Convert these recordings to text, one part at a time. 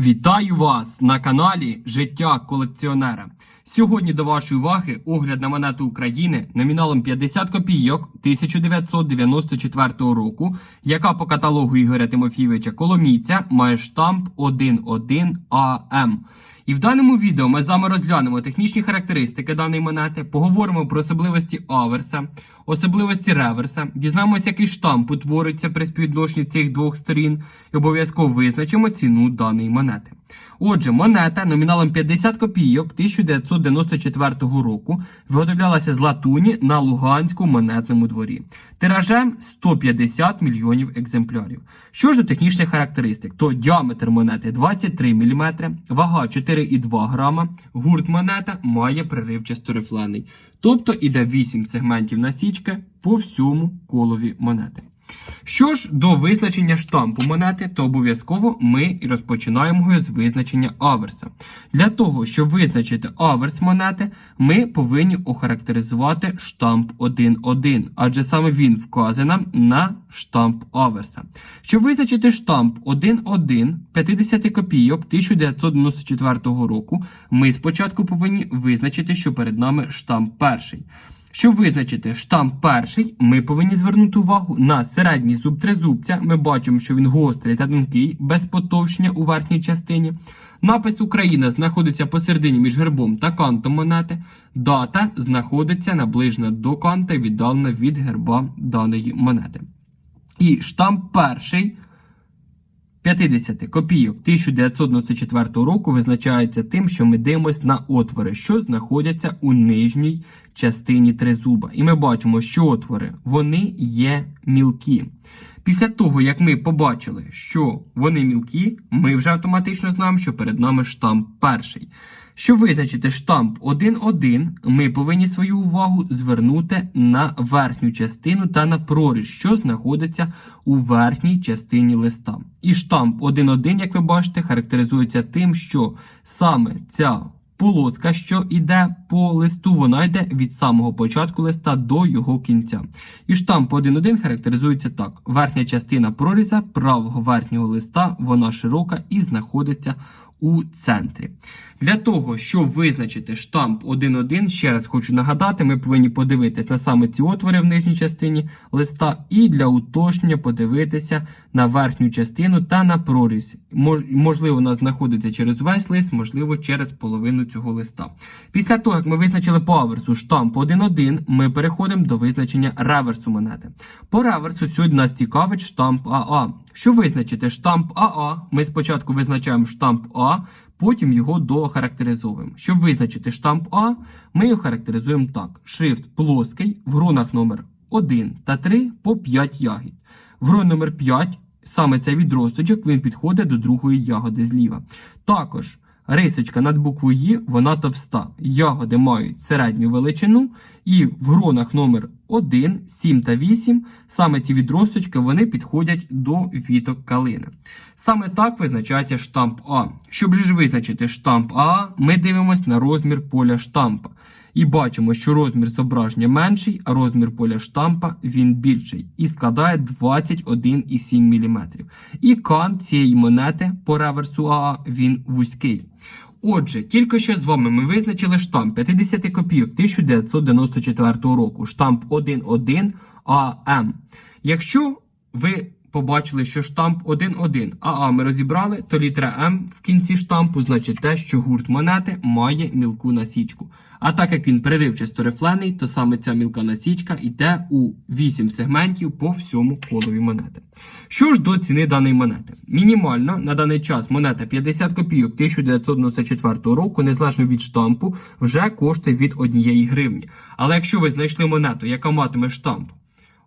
Вітаю вас на каналі Життя колекціонера. Сьогодні до вашої уваги огляд на монету України номіналом 50 копійок 1994 року, яка по каталогу Ігоря Тимофійовича Коломійця має штамп 11АМ. І в даному відео ми з вами розглянемо технічні характеристики даної монети, поговоримо про особливості аверса, особливості реверса, дізнаємося, який штамп утворюється при співвідношенні цих двох сторін, і обов'язково визначимо ціну даної монети. Отже, монета номіналом 50 копійок 1994 року виготовлялася з латуні на Луганському монетному дворі. Тиражем 150 мільйонів екземплярів. Що ж до технічних характеристик, то діаметр монети 23 мм, вага 4,2 грама, гурт монета має приривчасто рифлений, тобто іде 8 сегментів насічки по всьому колові монети. Що ж до визначення штампу монети, то обов'язково ми розпочинаємо його з визначення аверса. Для того, щоб визначити аверс монети, ми повинні охарактеризувати штамп 1.1, адже саме він вказує нам на штамп аверса. Щоб визначити штамп 1.1 50 копійок 1994 року, ми спочатку повинні визначити, що перед нами штамп перший. Щоб визначити штамп перший, ми повинні звернути увагу на середній зуб тризубця. Ми бачимо, що він гострий та тонкий, без потовщення у верхній частині. Напис Україна знаходиться посередині між гербом та кантом монети. Дата знаходиться наближена до канта віддалена від герба даної монети. І штамп перший 50 копійок 1994 року визначається тим, що ми дивимося на отвори, що знаходяться у нижній частині тризуба. І ми бачимо, що отвори вони є мілкі. Після того, як ми побачили, що вони мілкі, ми вже автоматично знаємо, що перед нами штамп перший. Щоб визначити штамп 1.1, ми повинні свою увагу звернути на верхню частину та на проріз, що знаходиться у верхній частині листа. І штамп 1.1, як ви бачите, характеризується тим, що саме ця полоска, що йде по листу, вона йде від самого початку листа до його кінця. І штамп 1.1 характеризується так: верхня частина проріза правого верхнього листа, вона широка і знаходиться у центрі. Для того, щоб визначити штамп 1.1, ще раз хочу нагадати, ми повинні подивитися на саме ці отвори в нижній частині листа, і для уточнення подивитися на верхню частину та на прорізь. Можливо, вона знаходиться через весь лист, можливо, через половину цього листа. Після того, як ми визначили по аверсу штамп 1.1, ми переходимо до визначення реверсу монети. По реверсу сьогодні нас цікавить штамп АА. Щоб визначити штамп АА, ми спочатку визначаємо штамп А, потім його дохарактеризовуємо. Щоб визначити штамп А, ми його характеризуємо так: шрифт плоский, в гронах номер 1 та 3 по 5 ягід. В грон номер 5, саме цей відросточок, він підходить до другої ягоди зліва. Також рисочка над буквою «Ї» вона товста. Ягоди мають середню величину, і в гронах номер 1, 7 та 8 саме ці відросточки вони підходять до віток калини. Саме так визначається штамп А. Щоб ж визначити штамп А, ми дивимося на розмір поля штампа. І бачимо, що розмір зображення менший, а розмір поля штампа він більший і складає 21,7 мм. І кант цієї монети по реверсу АА він вузький. Отже, тільки що з вами ми визначили штамп 50 копійок 1994 року, штамп 1.1 АМ. Якщо ви побачили, що штамп 1.1 АА ми розібрали, то літера М в кінці штампу значить те, що гурт монети має мілку насічку. А так як він переривчасто рифлений, то саме ця мілка насічка йде у 8 сегментів по всьому колові монети. Що ж до ціни даної монети? Мінімально на даний час монета 50 копійок 1994 року, незалежно від штампу, вже коштує від 1 гривні. Але якщо ви знайшли монету, яка матиме штамп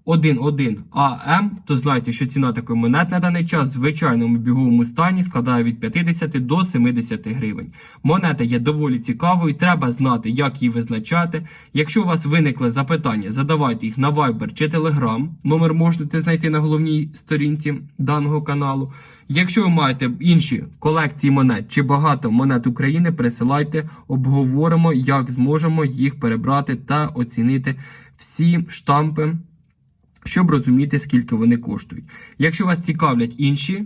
1.1 АМ, то знайте, що ціна такої монет на даний час в звичайному біговому стані складає від 50 до 70 гривень. Монета є доволі цікавою, треба знати, як її визначати. Якщо у вас виникли запитання, задавайте їх на Viber чи Telegram. Номер можете знайти на головній сторінці даного каналу. Якщо ви маєте інші колекції монет чи багато монет України, присилайте, обговоримо, як зможемо їх перебрати та оцінити всі штампи щоб розуміти, скільки вони коштують. Якщо вас цікавлять інші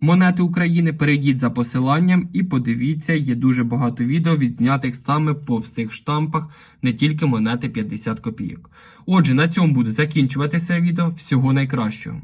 монети України, перейдіть за посиланням і подивіться, є дуже багато відео відзнятих саме по всіх штампах, не тільки монети 50 копійок. Отже, на цьому буду закінчувати це відео. Всього найкращого.